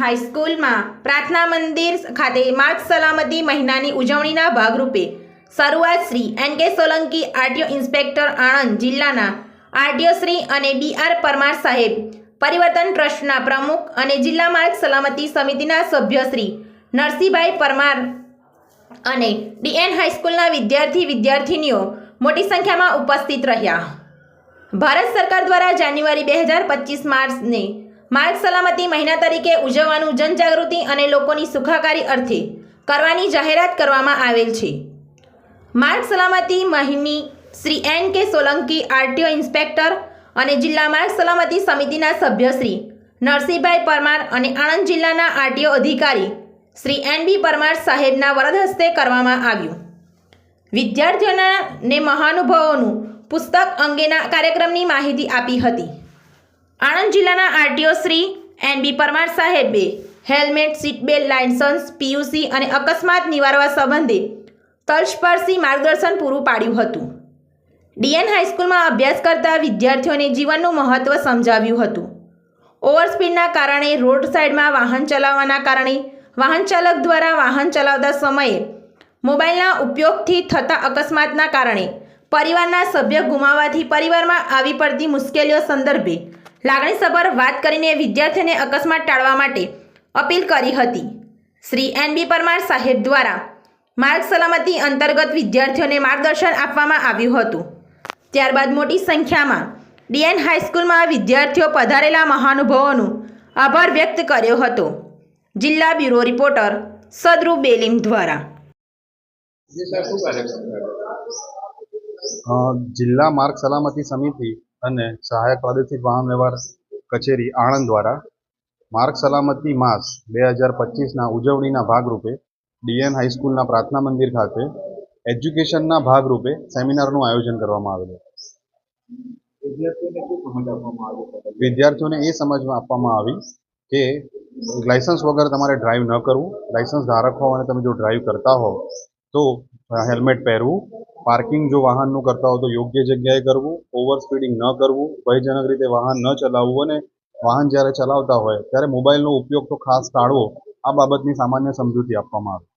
હાઈસ્કૂલમાં પ્રાર્થના મંદિર ખાતે માર્ગ સલામતી મહિનાની ઉજવણીના ભાગરૂપે શરૂઆત શ્રી એન કે સોલંકી આરટીઓ ઇન્સ્પેક્ટર આણંદ જિલ્લાના આરટીઓ શ્રી અને બી આર પરમાર સાહેબ, પરિવર્તન ટ્રસ્ટના પ્રમુખ અને જિલ્લા માર્ગ સલામતી સમિતિના સભ્ય શ્રી નરસિંહભાઈ પરમાર અને ડીએન હાઈસ્કૂલના વિદ્યાર્થી વિદ્યાર્થિનીઓ મોટી સંખ્યામાં ઉપસ્થિત રહ્યા. ભારત સરકાર દ્વારા જાન્યુઆરી બે હજાર પચીસ માર્ચને માર્ગ સલામતી મહિના તરીકે ઉજવવાનું જનજાગૃતિ અને લોકોની સુખાકારી અર્થે કરવાની જાહેરાત કરવામાં આવેલ છે. માર્ગ સલામતી મહિની શ્રી એન કે સોલંકી, આરટીઓ ઇન્સ્પેક્ટર અને જિલ્લા માર્ગ સલામતી સમિતિના સભ્ય શ્રી નરસિંહભાઈ પરમાર અને આણંદ જિલ્લાના આરટીઓ અધિકારી શ્રી એન બી પરમાર સાહેબના વરદ હસ્તે કરવામાં આવ્યું. વિદ્યાર્થીઓના ને મહાનુભાવોનું પુસ્તક અંગેના કાર્યક્રમની માહિતી આપી હતી. આણંદ જિલ્લાના RTO Shri N B Parmar સાહેબે હેલ્મેટ, સીટબેલ્ટ, લાયસન્સ, પીયુસી અને અકસ્માત નિવારવા સંબંધે તલસ્પર્શી માર્ગદર્શન પૂરું પાડ્યું હતું. ડીએન હાઈસ્કૂલમાં અભ્યાસ કરતા વિદ્યાર્થીઓને જીવનનું મહત્ત્વ સમજાવ્યું હતું. ઓવરસ્પીડના કારણે રોડ સાઇડમાં વાહન ચલાવવાના કારણે વાહન ચાલક દ્વારા વાહન ચલાવતા સમયે મોબાઈલના ઉપયોગથી થતા અકસ્માતના કારણે પરિવારના સભ્ય ગુમાવવાથી પરિવારમાં આવી પડતી મુશ્કેલીઓ સંદર્ભે લાગણીસભર વાત કરીને વિદ્યાર્થીઓને અકસ્માત ટાળવા માટે અપીલ કરી હતી. શ્રી એન બી પરમાર સાહેબ દ્વારા માર્ગ સલામતી અંતર્ગત વિદ્યાર્થીઓને માર્ગદર્શન આપવામાં આવ્યું હતું. ત્યારબાદ મોટી સંખ્યામાં ડીએન હાઈસ્કૂલમાં વિદ્યાર્થીઓ પધારેલા મહાનુભાવોનું આભાર વ્યક્ત કર્યો હતો. જિલ્લા બ્યુરો રિપોર્ટર સદરુ બેલીમ દ્વારા. જિલ્લા માર્ગ સલામતી સમિતિ અને સહાયક પ્રાદેશિક વાહન વ્યવહાર કચેરી આણંદ દ્વારા માર્ગ સલામતી માસ બે હજાર પચીસના ઉજવણીના ભાગરૂપે ડીએન હાઈસ્કૂલના પ્રાર્થના મંદિર ખાતે એજ્યુકેશનના ભાગરૂપે સેમિનારનું આયોજન કરવામાં આવેલું. વિદ્યાર્થીઓને શું સમજ આપવામાં આવી? એ સમજમાં આપવામાં આવી કે લાયસન્સ વગર તમારે ડ્રાઈવ ન કરવું લાયસન્સ ધારક હોવ અને તમે જો ડ્રાઈવ કરતા હો તો હેલ્મેટ પહેરવું. પાર્કિંગ જો વાહનનું કરતા હો તો યોગ્ય જગ્યાએ કરવું. ઓવર સ્પીડિંગ ન કરવું. ભયજનક રીતે વાહન ન ચલાવવું અને વાહન જ્યારે ચલાવતા હોય, ત્યારે મોબાઈલનો ઉપયોગ તો ખાસ ટાળવો. આ બાબતની સામાન્ય સમજૂતી આપવામાં આવી.